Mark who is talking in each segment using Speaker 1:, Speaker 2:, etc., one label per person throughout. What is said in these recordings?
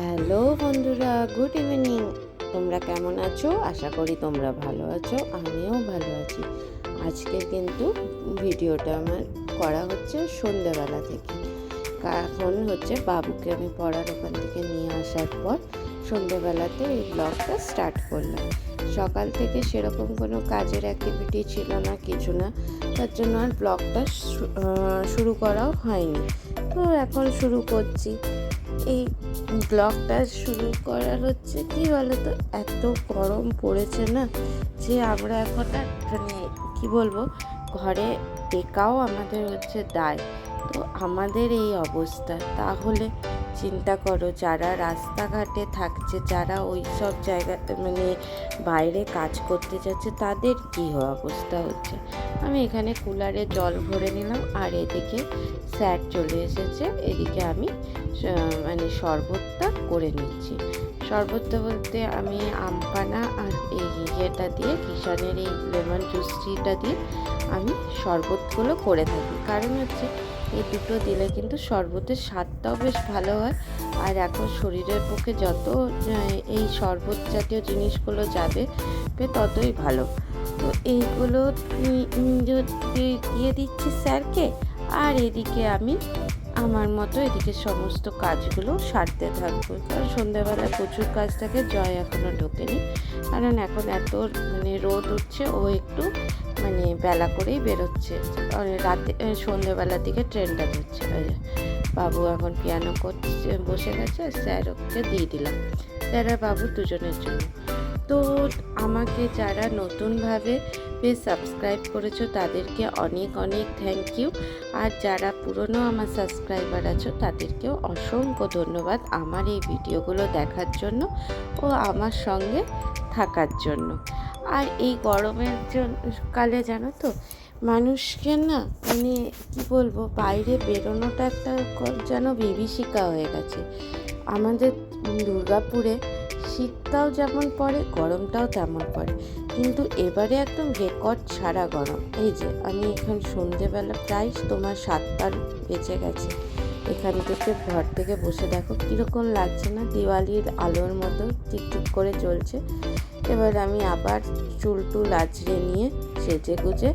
Speaker 1: Hello বন্ধুরা, good evening. তোমরা কেমন আছো? আশা করি তোমরা ভালো আছো, আমিও ভালো আছি। আজকে কিন্তু ভিডিওটা আমার করা হচ্ছে সন্ধ্যেবেলা থেকে। এখন হচ্ছে বাবুকে আমি পড়ার ওখান থেকে নিয়ে আসার পর সন্ধ্যেবেলাতে এই ব্লগটা স্টার্ট করলাম। সকাল থেকে সেরকম কোনো কাজের অ্যাক্টিভিটি ছিল না, কিছু না। তার জন্য আর ব্লগটা শুরু করাও হয়নি। তো এখন শুরু করছি। এই ব্লগটা শুরু করার হচ্ছে কি বলতো? এত গরম পড়েছে না যে আমরা এখন মানে কি বলব? ঘরে টেকাও আমাদের হচ্ছে দায়। তো আমাদের এই অবস্থা। তাহলে চিন্তা করো, যারা রাস্তাঘাটে থাকছে, যারা ওই সব জায়গাতে মানে বাইরে কাজ করতে যাচ্ছে, তাদের কী অবস্থা হচ্ছে? আমি এখানে কুলারে জল ভরে নিলাম, আর এদিকে স্যার চলে এসেছে। এদিকে আমি মানে শরবতটা করে নিচ্ছি। শরবতটা বলতে আমি আমপানা আর এই ইয়েটা দিয়ে, কিষানের এই লেমন জুসটিটা দিয়ে আমি শরবতগুলো করে থাকি। কারণ হচ্ছে এই দুটো দিলে কিন্তু শরবতের স্বাদটাও বেশ ভালো হয়। আর এখন শরীরের পক্ষে যত এই শরবত জাতীয় জিনিসগুলো যাবে ততই ভালো। তো এইগুলো দিয়ে দিচ্ছি স্যারকে, আর এদিকে আমি আমার মতো এদিকে সমস্ত কাজগুলো সারতে থাকব। কারণ সন্ধ্যাবেলা প্রচুর কাজ থাকে জয় এখনও ঢোকেনি। কারণ এখন এত মানে রোদ উঠছে, ও একটু মানে বেলা করেই বেরোচ্ছে। রাতে সন্ধ্যেবেলার দিকে ট্রেনটা ধরছে বাবু এখন পিয়ানো করছে, বসে গেছে স্যার ওকে দিয়ে দিলাম। স্যার আর বাবু দুজনের জন্য। তো আমাকে যারা নতুনভাবে পেজ সাবস্ক্রাইব করেছ তাদেরকে অনেক অনেক থ্যাংক ইউ আর যারা পুরনো আমার সাবস্ক্রাইবার আছো, তাদেরকেও অসংখ্য ধন্যবাদ আমার এই ভিডিওগুলো দেখার জন্য ও আমার সঙ্গে থাকার জন্য। আর এই গরমের কালে জানো তো, মানুষকে না মানে কী বলব, বাইরে বেরোনোটা একটা যেন বিভীষিকা হয়ে গেছে। আমাদের দুর্গাপুরে শীতটাও যেমন পড়ে, গরমটাও তেমন পড়ে। কিন্তু এবারে একদম রেকর্ড ছাড়া গরম। এই যে, আমি এখন সন্ধেবেলা প্রায় তোমার সাতটার বেঁচে গেছে। এখান থেকে ঘর থেকে বসে দেখো কীরকম লাগছে না, দিওয়ালির আলোর মতো টিকটিক করে চলছে। এবার আমি আবার চুল টুল আঁচড়ে নিয়ে সেজে গুজে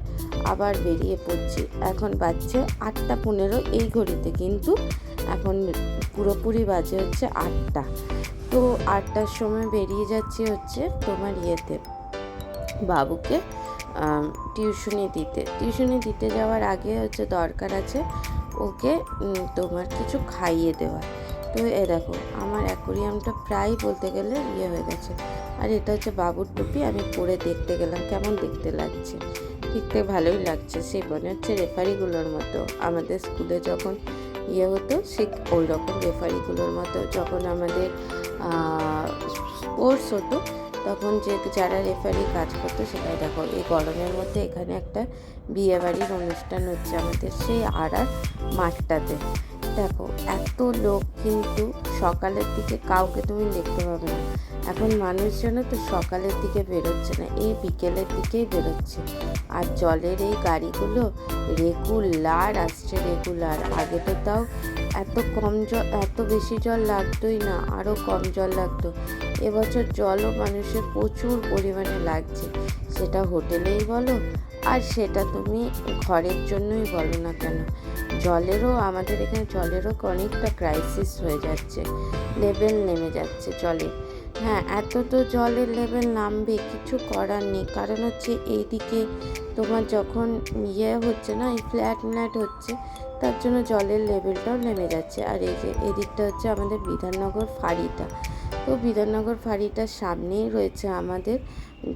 Speaker 1: আবার বেরিয়ে পড়ছি। এখন বাজছে আটটা পনেরো এই ঘড়িতে, কিন্তু এখন পুরোপুরি বাজে হচ্ছে আটটা। তো আটটার সময় বেরিয়ে যাচ্ছি হচ্ছে তোমার ইয়েতে, বাবুকে টিউশনি দিতে। টিউশনি দিতে যাওয়ার আগে হচ্ছে দরকার আছে ওকে তোমার কিছু খাইয়ে দেওয়া তো এ দেখো, আমার অ্যাকোরিয়ামটা প্রায় বলতে গেলে ইয়ে হয়ে গেছে। আর এটা হচ্ছে বাবুর টুপি, আমি পরে দেখতে গেলাম, কেমন দেখতে লাগছে। দেখতে ভালোই লাগছে সে মনে হচ্ছে রেফারিগুলোর মতো। আমাদের স্কুলে যখন ইয়ে হতো ঠিক ওই রকম রেফারিগুলোর মতো। যখন আমাদের স্পোর্টস হতো, তখন যে যারা রেফারি কাজ করতো সেটাই দেখো, এই গরমের মধ্যে এখানে একটা বিয়েবাড়ির অনুষ্ঠান হচ্ছে আমাদের সেই আড়ার মাঠটাতে। দেখো, এত লোক কিন্তু সকালের দিকে কাউকে তুমি দেখতে পাবে না। এখন মানুষজন তো সকালের দিকে বেরোচ্ছে না, এই বিকেলের দিকেই বেরোচ্ছে। আর জলের এই গাড়িগুলো রেগুলার আসছে, রেগুলার। আগে তো তাও এত কম জল এত বেশি জল লাগতোই না আরও কম জল লাগতো। এবছর জলও মানুষের প্রচুর পরিমাণে লাগছে। সেটা হোটেলেই বলো, আর সেটা তুমি ঘরের জন্যই বলো না কেন। জলেরও, আমাদের এখানে জলেরও অনেকটা ক্রাইসিস হয়ে যাচ্ছে। লেভেল নেমে যাচ্ছে জলের। হ্যাঁ এত তো জলের লেভেল নামবে, কিছু করার নেই। কারণ হচ্ছে এইদিকে তোমার যখন ইয়ে হচ্ছে না, এই ফ্ল্যাট ম্ল্যাট হচ্ছে, তার জন্য জলের লেভেলটাও নেমে যাচ্ছে। আর এই যে এদিকটা হচ্ছে আমাদের বিধাননগর ফাড়িটা। তো বিধাননগর ফাড়িটার সামনেই রয়েছে আমাদের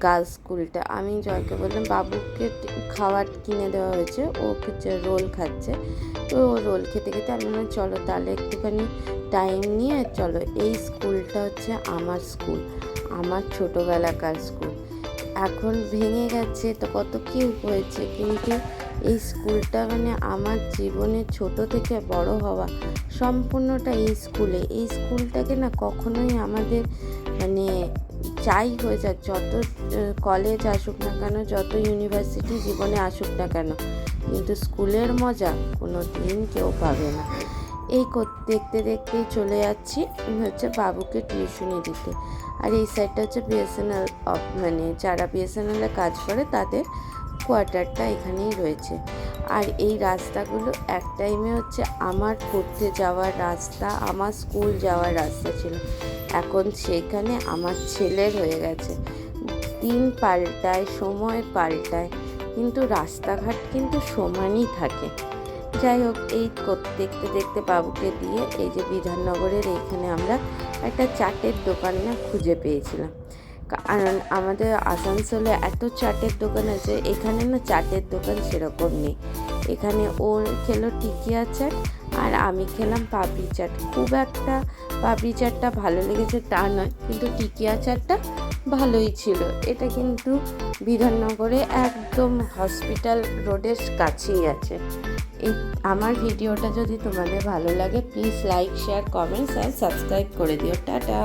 Speaker 1: গার্লস স্কুলটা। আমি জয়কে বললাম, বাবুকে খাবার কিনে দেওয়া হয়েছে, ও হচ্ছে রোল খাচ্ছে। তো ও রোল খেতে খেতে আমি বললাম, চলো তাহলে একটুখানি টাইম নিয়ে চলো, এই স্কুলটা হচ্ছে আমার স্কুল, আমার ছোটোবেলাকার স্কুল। এখন ভেঙে গেছে, তো কত কি হয়েছে, কিন্তু এই স্কুলটা মানে আমার জীবনে ছোট থেকে বড় হওয়া, সম্পূর্ণটা এই স্কুলে। এই স্কুলটাকে না কখনোই আমাদের মানে চাই হয়ে যাক, যত কলেজ আসুক না কেন, যত ইউনিভার্সিটি জীবনে আসুক না কেন, কিন্তু স্কুলের মজা কোনো দিন কেউ পাবে না। এই দেখতে দেখতেই চলে যাচ্ছি হচ্ছে বাবুকে টিউশনি দিতে। আর এই সাইডটা হচ্ছে বিএসএনএল মানে যারা বিএসএনএলে কাজ করে, তাদের কোয়ার্টারটা এখানেই রয়েছে। আর এই রাস্তাগুলো, এক টাইমে হচ্ছে আমার পড়তে যাওয়ার রাস্তা, আমার স্কুল যাওয়ার রাস্তা ছিল। এখন সেখানে আমার ছেলের হয়ে গেছে। দিন পাল্টায়, সময় পাল্টায়, কিন্তু রাস্তাঘাট কিন্তু সমানই থাকে। যাই হোক, এই দেখতে দেখতে বাবুকে দিয়ে এই যে বিধাননগরের এইখানে আমরা একটা চাটের দোকান না খুঁজে পেয়েছিলাম। কারণ আমাদের আসানসোলে এত চাটের দোকান আছে, এখানে না চাটের দোকান সেরকম নেই। এখানে ও খেলো টিকিয়া চাট আর আমি খেলাম পাপড়ি চাট। খুব একটা পাপড়ি চাটটা ভালো লেগেছে তা নয়, কিন্তু টিকিয়া চাটটা ভালোই ছিল। এটা কিন্তু বিধাননগরে একদম হসপিটাল রোডের কাছেই আছে। এই আমার ভিডিওটা যদি তোমাদের ভালো লাগে please like share comments and subscribe করে দিও। টাটা!